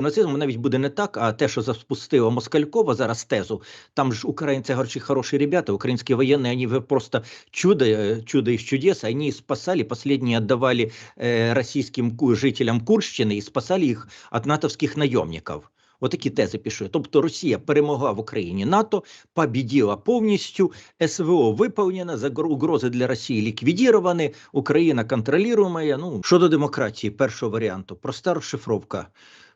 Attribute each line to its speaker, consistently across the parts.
Speaker 1: нацизму навіть буде не так, а те, що запустила Москалькова зараз тезу, там ж українці горчі хороші ребята, українські воєнні, вони просто чудо, э, чудо из чудес, они спасали, последние отдавали э, российским ку- жителям Курщини і спасали їх від натовських найомників. Отакі тези пішли. Тобто Росія перемогла в Україні НАТО, побіділа повністю, СВО виповнено, загр- угрози для Росії ліквідовані, Україна контролюємо. Ну, щодо демократії, першого варіанту, проста розшифровка.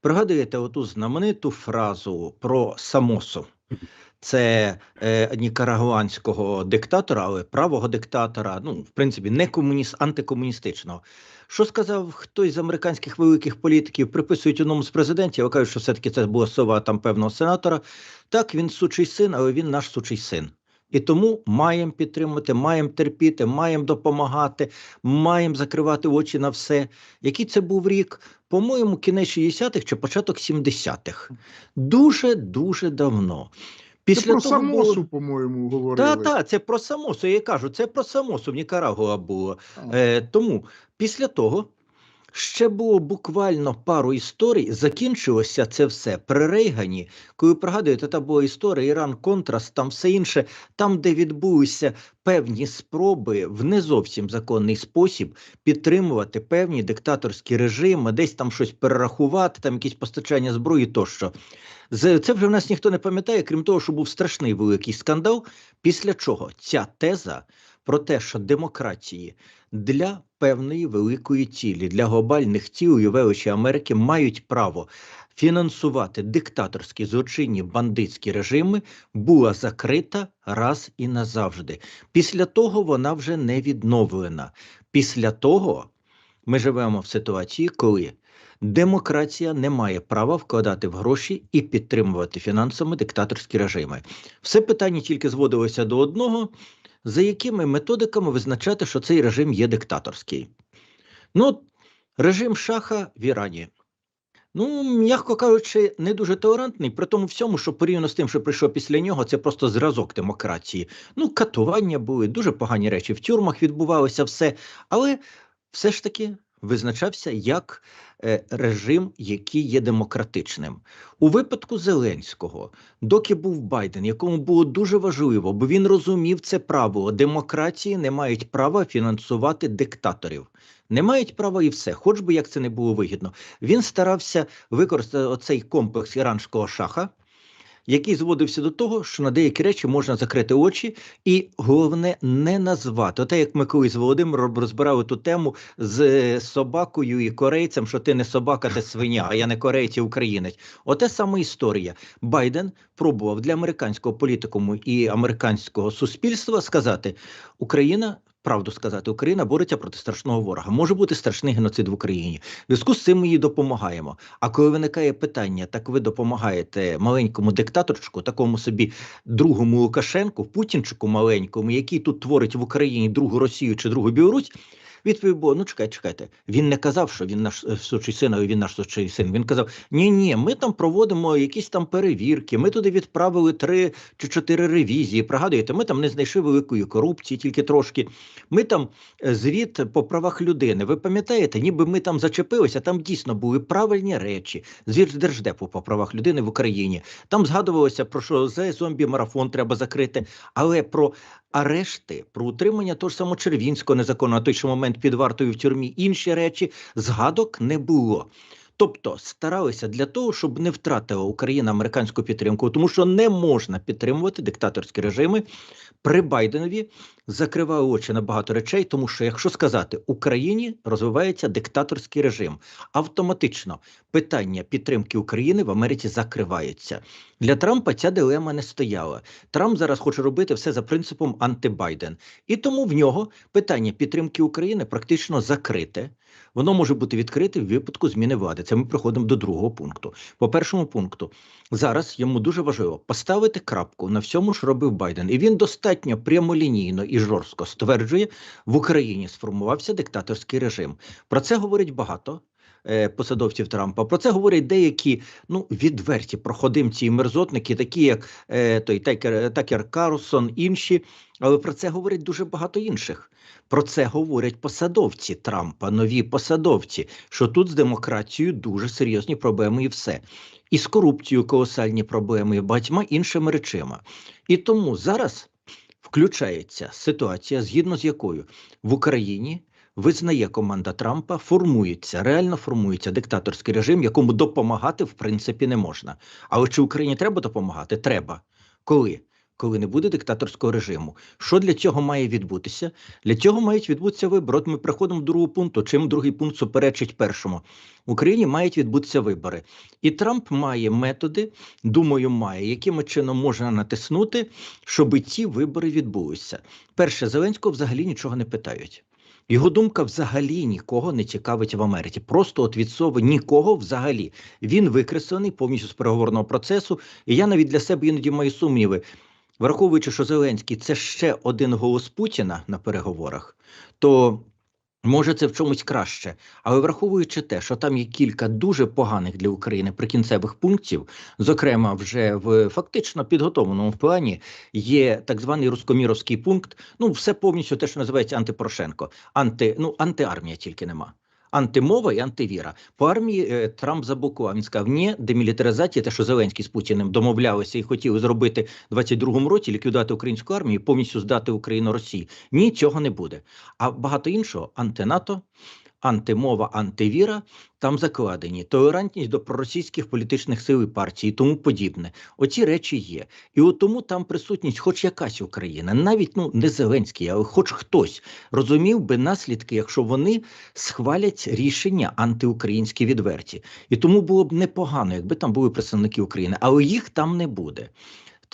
Speaker 1: Пригадуєте оту знамениту фразу про самосу? Це е, нікарагуанського диктатора, але правого диктатора, ну, в принципі, не комуніст, антикомуністичного. Що сказав хтось з американських великих політиків, приписують одному з президентів, а кажуть, що все-таки це була сова там певного сенатора. Так, він сучий син, але він наш сучий син. І тому маємо підтримувати, маємо терпіти, маємо допомагати, маємо закривати очі на все. Який це був рік? По-моєму, кінець 60-х чи початок 70-х. Дуже дуже давно.
Speaker 2: Це про
Speaker 1: того
Speaker 2: самосу,
Speaker 1: було-
Speaker 2: по-моєму, говорили.
Speaker 1: та, та, це про самосу. Я кажу, це про самосу в Нікарагуа було. Е, тому після того ще було буквально пару історій. Закінчилося це все при Рейгані. Коли пригадуєте, та була історія Іран Контрас, там все інше, там, де відбулися певні спроби в не зовсім законний спосіб підтримувати певні диктаторські режими, десь там щось перерахувати, там якісь постачання зброї тощо. Це вже в нас ніхто не пам'ятає, крім того, що був страшний великий скандал, після чого ця теза про те, що демократії для певної великої цілі, для глобальних цілей величі Америки мають право фінансувати диктаторські злочинні бандитські режими, була закрита раз і назавжди. Після того вона вже не відновлена. Після того ми живемо в ситуації, коли демократія не має права вкладати в гроші і підтримувати фінансами диктаторські режими. Все питання тільки зводилося до одного: за якими методиками визначати, що цей режим є диктаторський. Ну, режим Шаха в Ірані. Ну, м'яко кажучи, не дуже толерантний, при тому всьому, що порівняно з тим, що прийшов після нього, це просто зразок демократії. Ну, катування були, дуже погані речі в тюрмах відбувалося все, але все ж таки визначався як е, режим, який є демократичним. У випадку Зеленського, доки був Байден, якому було дуже важливо, бо він розумів це правило: демократії не мають права фінансувати диктаторів. Не мають права і все, хоч би як це не було вигідно. Він старався використати оцей комплекс іранського шаха, який зводився до того, що на деякі речі можна закрити очі, і головне не назвати. Оте, як ми колись з Володимиром розбирали ту тему з е, собакою і корейцем, що ти не собака, ти свиня, а я не кореєць і українець. Оте саме історія. Байден пробував для американського політикуму і американського суспільства сказати: Україна. Правду сказати, Україна бореться проти страшного ворога. Може бути страшний геноцид в Україні. В зв'язку з цим ми їй допомагаємо. А коли виникає питання, так ви допомагаєте маленькому диктаторчику, такому собі другому Лукашенку, Путінчику маленькому, який тут творить в Україні другу Росію чи другу Білорусь. Відповідь була: ну чекайте, чекайте. Він не казав, що він наш е, сучий син, але він наш сучий син. Він казав: ні, ні, ми там проводимо якісь там перевірки. Ми туди відправили три чи чотири ревізії. Пригадуєте, ми там не знайшли великої корупції, тільки трошки. Ми там е, звіт по правах людини. Ви пам'ятаєте, ніби ми там зачепилися, там дійсно були правильні речі. Звіт держдепу по правах людини в Україні. Там згадувалося про що за зомбі марафон треба закрити, але про арешти, про утримання того ж самого Червінського незаконно на той же момент під вартою в тюрмі, інші речі згадок не було. Тобто старалися для того, щоб не втратила Україна американську підтримку, тому що не можна підтримувати диктаторські режими. При Байденові закривали очі на багато речей, тому що, якщо сказати, в Україні розвивається диктаторський режим, автоматично питання підтримки України в Америці закривається. Для Трампа ця дилема не стояла. Трамп зараз хоче робити все за принципом антибайден, і тому в нього питання підтримки України практично закрите. Воно може бути відкрите в випадку зміни влади. Це ми приходимо до другого пункту. По першому пункту, зараз йому дуже важливо поставити крапку на всьому, що робив Байден, і він достатньо прямолінійно і жорстко стверджує, в Україні сформувався диктаторський режим. Про це говорить багато. е, посадовців Трампа. Про це говорять деякі ну відверті проходимці і мерзотники, такі як е, той Такер, Такер Карлсон, інші. Але про це говорять дуже багато інших. Про це говорять посадовці Трампа, нові посадовці, що тут з демократією дуже серйозні проблеми і все. І з корупцією колосальні проблеми, і багатьма іншими речима. І тому зараз включається ситуація, згідно з якою в Україні визнає команда Трампа, формується, реально формується диктаторський режим, якому допомагати в принципі не можна. Але чи Україні треба допомагати? Треба. Коли? Коли не буде диктаторського режиму, що для цього має відбутися? Для цього мають відбутися вибори. От ми приходимо до другого пункту. Чим другий пункт суперечить першому в Україні мають відбутися вибори, і Трамп має методи, думаю, має якими чином можна натиснути, щоб ці вибори відбулися. Перше, Зеленського взагалі нічого не питають. Його думка взагалі нікого не цікавить в Америці. Просто от від слова нікого взагалі. Він викреслений повністю з переговорного процесу. І я навіть для себе іноді маю сумніви. Враховуючи, що Зеленський це ще один голос Путіна на переговорах, то може це в чомусь краще. Але враховуючи те, що там є кілька дуже поганих для України прикінцевих пунктів, зокрема, вже в фактично підготовленому плані є так званий рускоміровський пункт. Ну, все повністю те, що називається антипорошенко, анти, ну, антиармія тільки нема. Антимова і антивіра по армії е, Трамп заблокував. Він сказав, ні, демілітаризація, те, що Зеленський з Путіним домовлялися і хотіли зробити в 22-му році, ліквідувати українську армію, повністю здати Україну Росії. Ні, цього не буде. А багато іншого антинато, антимова, антивіра там закладені, толерантність до проросійських політичних сил і партій і тому подібне. Оці речі є. І от тому там присутність, хоч якась Україна, навіть ну не Зеленський, але хоч хтось розумів би наслідки, якщо вони схвалять рішення антиукраїнські відверті. І тому було б непогано, якби там були представники України, але їх там не буде.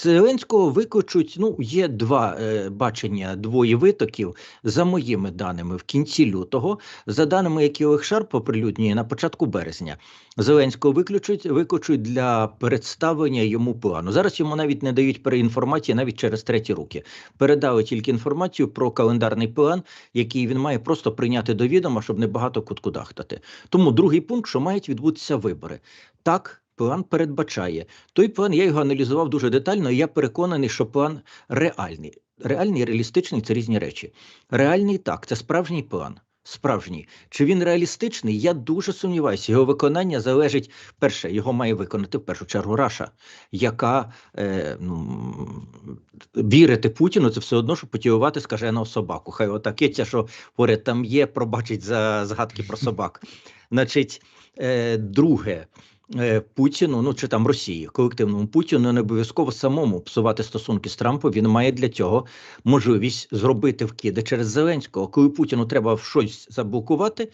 Speaker 1: Зеленського викличуть, ну, є два е, бачення двоє витоків, за моїми даними, в кінці лютого, за даними, які Олег Шарп оприлюднює на початку березня. Зеленського виключуть, викличуть для представлення йому плану. Зараз йому навіть не дають переінформації навіть через треті руки. Передали тільки інформацію про календарний план, який він має просто прийняти до відома, щоб не багато куткудахтати. Тому другий пункт, що мають відбутися вибори. Так, план передбачає. Той план я його аналізував дуже детально, і я переконаний, що план реальний. Реальний і реалістичний це різні речі. Реальний так, це справжній план. Справжній. Чи він реалістичний? Я дуже сумніваюся. Його виконання залежить перше, його має виконати в першу чергу Раша, яка е, ну, вірити Путіну, це все одно, що потіювати скаженого собаку. Хай отакеться, що поряд там є, пробачить за згадки про собак. Значить, е, друге. Е, Путіну, ну чи там Росії, колективному Путіну не обов'язково самому псувати стосунки з Трампом. Він має для цього можливість зробити вкиди через Зеленського. Коли Путіну треба щось заблокувати,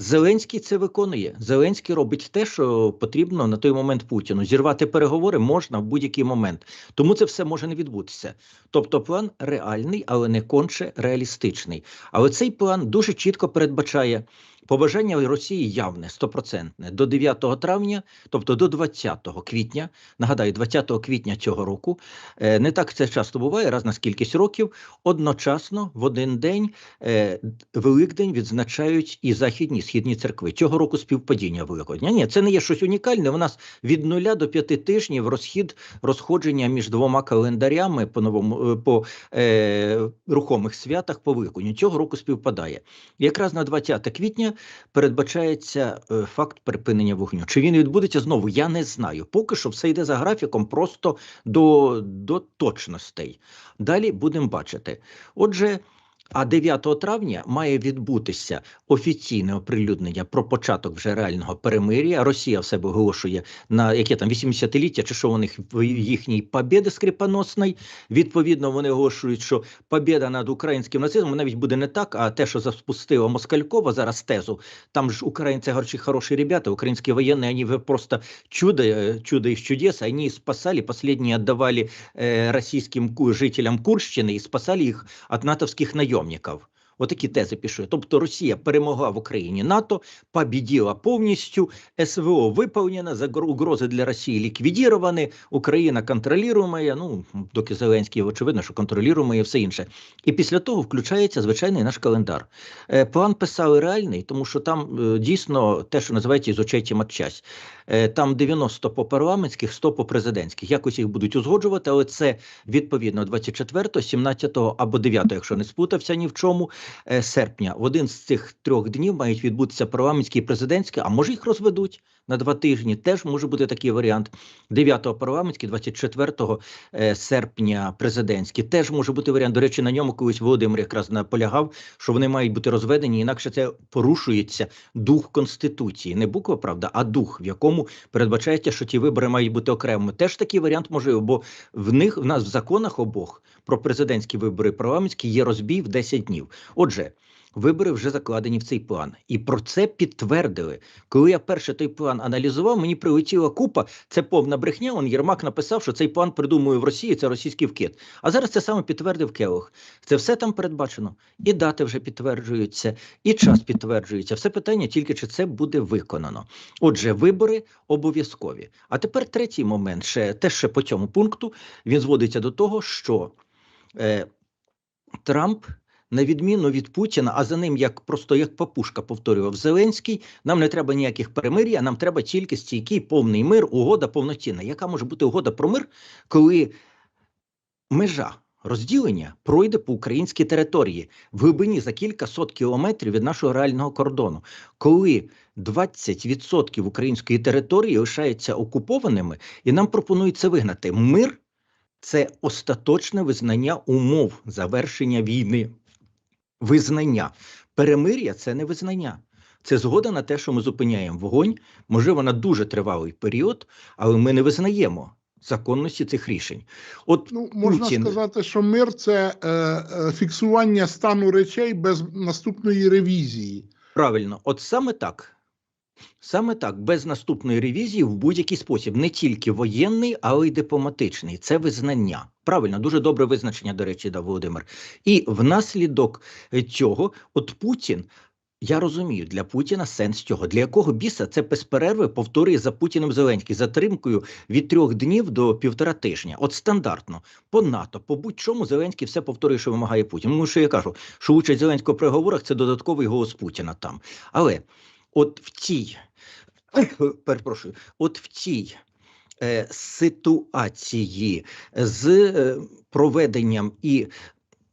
Speaker 1: Зеленський це виконує. Зеленський робить те, що потрібно на той момент Путіну. Зірвати переговори можна в будь-який момент. Тому це все може не відбутися. Тобто, план реальний, але не конче реалістичний. Але цей план дуже чітко передбачає. Побажання Росії явне, стопроцентне до 9 травня, тобто до 20 квітня. Нагадаю, 20 квітня цього року е, не так це часто буває, раз на кількість років. Одночасно в один день е, Великдень відзначають і західні і східні церкви. Цього року співпадіння Великодня. Ні, це не є щось унікальне. У нас від нуля до п'яти тижнів розхід розходження між двома календарями по новому по е, рухомих святах по Великодню. Цього року співпадає. Якраз на 20 квітня передбачається е, факт припинення вогню. Чи він відбудеться знову? Я не знаю. Поки що все йде за графіком, просто до, до точностей. Далі будемо бачити. Отже. А 9 травня має відбутися офіційне оприлюднення про початок вже реального перемир'я. Росія в себе оголошує на яке там 80-ліття, чи що у них їхній побєди скрипоносної. Відповідно, вони оголошують, що побєда над українським нацизмом навіть буде не так, а те, що запустила Москалькова зараз тезу. Там ж українці горчі хороші ребята, українські воєнні, вони просто чудо, чудо із чудес, вони спасали, последние отдавали э, российским жителям Курщины и спасали их от натовских наемников наемников. Отакі тези пішли. Тобто Росія перемогла в Україні НАТО, побіділа повністю, СВО виповнено, загро- угрози для Росії ліквідовані, Україна контролює, ну, доки Зеленський, очевидно, що контролює все інше. І після того включається звичайний наш календар. Е, План писали реальний, тому що там е, дійсно те, що називається ізучеті матчасть. Е, Там 90 по парламентських, 100 по президентських. Якось їх будуть узгоджувати, але це відповідно 24, 17 або 9, якщо не сплутався ні в чому, серпня. В один з цих трьох днів мають відбутися парламентські і президентські, а може їх розведуть на два тижні. Теж може бути такий варіант. 9 парламентські, 24 е, серпня президентські. Теж може бути варіант. До речі, на ньому колись Володимир якраз наполягав, що вони мають бути розведені, інакше це порушується дух конституції, не буква, правда, а дух, в якому передбачається, що ті вибори мають бути окремими. Теж такий варіант можливо, бо в них в нас в законах обох про президентські вибори парламентські є розбій в 10 днів. Отже. Вибори вже закладені в цей план, і про це підтвердили. Коли я перше той план аналізував, мені прилетіла купа. Це повна брехня. Он Єрмак написав, що цей план придумує в Росії. Це російський вкид. А зараз це саме підтвердив Келох. Це все там передбачено. І дати вже підтверджуються, і час підтверджується. Все питання тільки чи це буде виконано. Отже, вибори обов'язкові. А тепер третій момент, ще теж ще по цьому пункту він зводиться до того, що е, Трамп. На відміну від Путіна, а за ним як просто як папушка повторював Зеленський. Нам не треба ніяких перемир'я, нам треба тільки стійкий повний мир, угода повноцінна. Яка може бути угода про мир, коли межа розділення пройде по українській території в глибині за кілька сот кілометрів від нашого реального кордону, коли 20% української території лишаються окупованими, і нам пропонують це вигнати. Мир це остаточне визнання умов завершення війни. Визнання. Перемир'я це не визнання. Це згода на те, що ми зупиняємо вогонь, можливо, на дуже тривалий період, але ми не визнаємо законності цих рішень. От
Speaker 2: Ну, можна
Speaker 1: Путін-
Speaker 2: сказати, що мир це е, е, фіксування стану речей без наступної ревізії.
Speaker 1: Правильно, от саме так. Саме так, без наступної ревізії в будь-який спосіб, не тільки воєнний, але й дипломатичний. Це визнання. Правильно, дуже добре визначення, до речі, дав Володимир. І внаслідок е, цього, от Путін. Я розумію, для Путіна сенс цього. Для якого біса це без перерви повторює за Путіним Зеленський затримкою від трьох днів до півтора тижня. От стандартно по НАТО, по будь-чому Зеленський все повторює, що вимагає Путін. Ну що я кажу, що участь Зеленського в переговорах це додатковий голос Путіна там. Але от в цій перепрошую, от в цій е, ситуації з е, проведенням і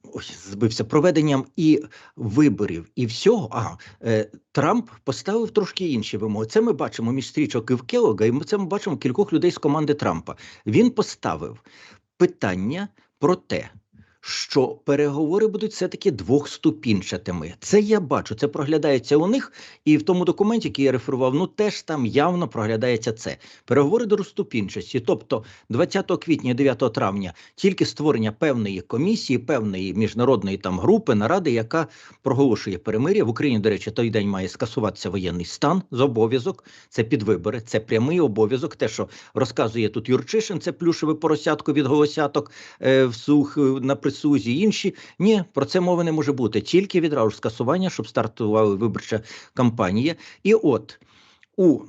Speaker 1: ой, збився проведенням і виборів, і всього. Ага, е, Трамп поставив трошки інші вимоги. Це ми бачимо між стрічок і в Келога, і ми це ми бачимо кількох людей з команди Трампа. Він поставив питання про те, що переговори будуть все-таки двохступінчатими. Це я бачу, це проглядається у них, і в тому документі, який я реферував, ну теж там явно проглядається це. Переговори до розступінчості. Тобто 20 квітня, і 9 травня тільки створення певної комісії, певної міжнародної там групи, наради, яка проголошує перемир'я. В Україні, до речі, той день має скасуватися воєнний стан з обов'язок. Це підвибори, це прямий обов'язок. Те, що розказує тут Юрчишин, це плюшеве поросятко від голосяток е, в сух е, на присузі. Інші ні, про це мови не може бути. Тільки відразу ж скасування, щоб стартувала виборча кампанія. І от у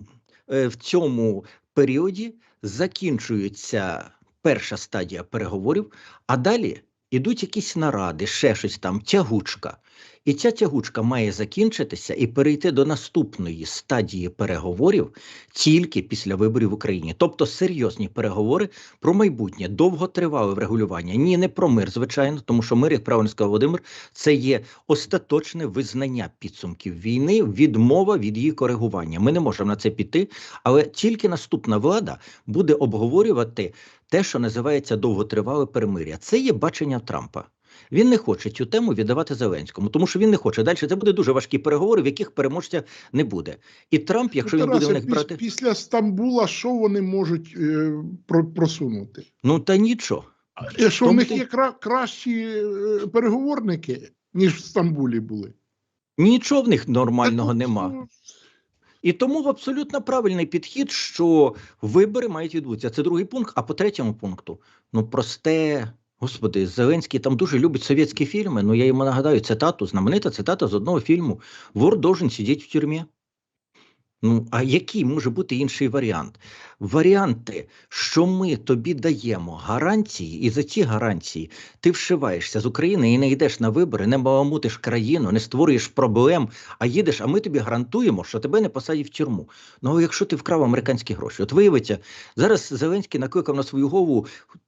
Speaker 1: е, в цьому періоді закінчується перша стадія переговорів, а далі ідуть якісь наради, ще щось там, тягучка. І ця тягучка має закінчитися і перейти до наступної стадії переговорів тільки після виборів в Україні. Тобто серйозні переговори про майбутнє, довготривале врегулювання. Ні, не про мир, звичайно, тому що мир, як правильно сказав Володимир, це є остаточне визнання підсумків війни, відмова від її коригування. Ми не можемо на це піти, але тільки наступна влада буде обговорювати те, що називається довготривале перемир'я. Це є бачення Трампа. Він не хоче цю тему віддавати Зеленському, тому що він не хоче. Далі це буде дуже важкі переговори, в яких переможця не буде. І Трамп, якщо
Speaker 2: Ну,
Speaker 1: він буде в них
Speaker 2: піс-
Speaker 1: брати,
Speaker 2: після Стамбула, що вони можуть е, про- просунути?
Speaker 1: ну та нічого.
Speaker 2: Е, Що в них
Speaker 1: ти-
Speaker 2: є кра- кращі е, переговорники, ніж в Стамбулі були?
Speaker 1: Нічого в них нормального
Speaker 2: Та тут,
Speaker 1: нема.
Speaker 2: ну,
Speaker 1: І тому абсолютно правильний підхід, що вибори мають відбутися. Це другий пункт. А по третьому пункту, ну просте Господи, Зеленський там дуже любить совєтські фільми. Ну я йому нагадаю цитату, знаменита цитата з одного фільму: Вор должен сидіти в тюрмі. Ну, а який може бути інший варіант? Варіанти, що ми тобі даємо гарантії, і за ці гарантії ти вшиваєшся з України і не йдеш на вибори, не баламутиш країну, не створюєш проблем, а їдеш, а ми тобі гарантуємо, що тебе не посадять в тюрму. Ну, якщо ти вкрав американські гроші, от виявиться, зараз Зеленський накликав на свою голову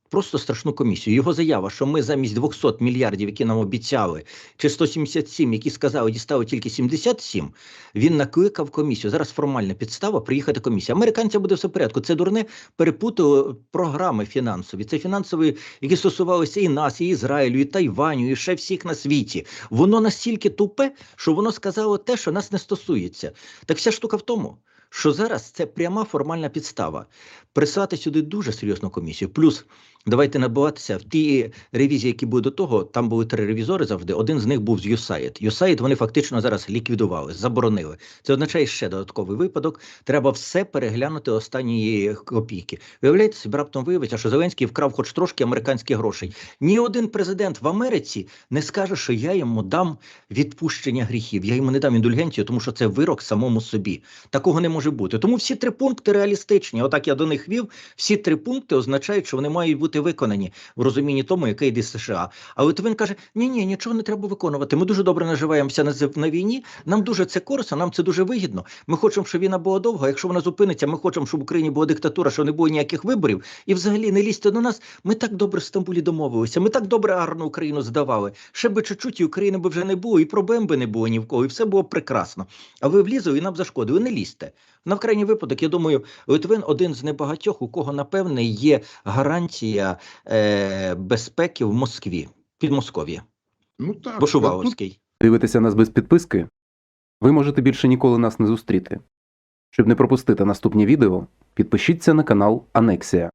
Speaker 1: просто страшну комісію. Його заява, що ми замість 200 мільярдів, які нам обіцяли, чи 177, які сказали, дістали тільки 77, він накликав комісію. Зараз формальна підстава приїхати комісія. Американцям буде все в порядку. Це дурне перепутали програми фінансові. Це фінансові, які стосувалися і нас, і Ізраїлю, і Тайваню, і ще всіх на світі. Воно настільки тупе, що воно сказало те, що нас не стосується. Так вся штука в тому. Що зараз це пряма формальна підстава прислати сюди дуже серйозну комісію. Плюс давайте набуватися в ті ревізії, які були до того. Там були три ревізори завжди. Один з них був з USAID. USAID вони фактично зараз ліквідували, заборонили. Це означає ще додатковий випадок. Треба все переглянути останні копійки. Виявляєте, собі раптом виявиться, що Зеленський вкрав хоч трошки американських грошей. Ні один президент в Америці не скаже, що я йому дам відпущення гріхів. Я йому не дам індульгенцію, тому що це вирок самому собі. Такого не може бути. Тому всі три пункти реалістичні. Отак я до них вів. Всі три пункти означають, що вони мають бути виконані в розумінні тому, яке йде США. А от він каже: ні, ні, нічого не треба виконувати. Ми дуже добре наживаємося на, на війні. Нам дуже це корисно, нам це дуже вигідно. Ми хочемо, щоб війна була довга. Якщо вона зупиниться, ми хочемо, щоб в Україні була диктатура, щоб не було ніяких виборів. І взагалі не лізьте до нас. Ми так добре в Стамбулі домовилися. Ми так добре гарно Україну здавали. Ще би чуть-чуть, і України би вже не було, і проблем би не було ні в кого, і все було прекрасно. А ви влізли і нам зашкодили. Не лізьте. На крайній випадок, я думаю, Литвин один з небагатьох, у кого напевне є гарантія е, безпеки в Москві, під Москов'я,
Speaker 2: Ну так,
Speaker 1: Бошуваловський.
Speaker 2: тут
Speaker 1: Шуваловський.
Speaker 3: Нас без підписки? Ви можете більше ніколи нас не зустріти. Щоб не пропустити наступні відео, підпишіться на канал Анексія.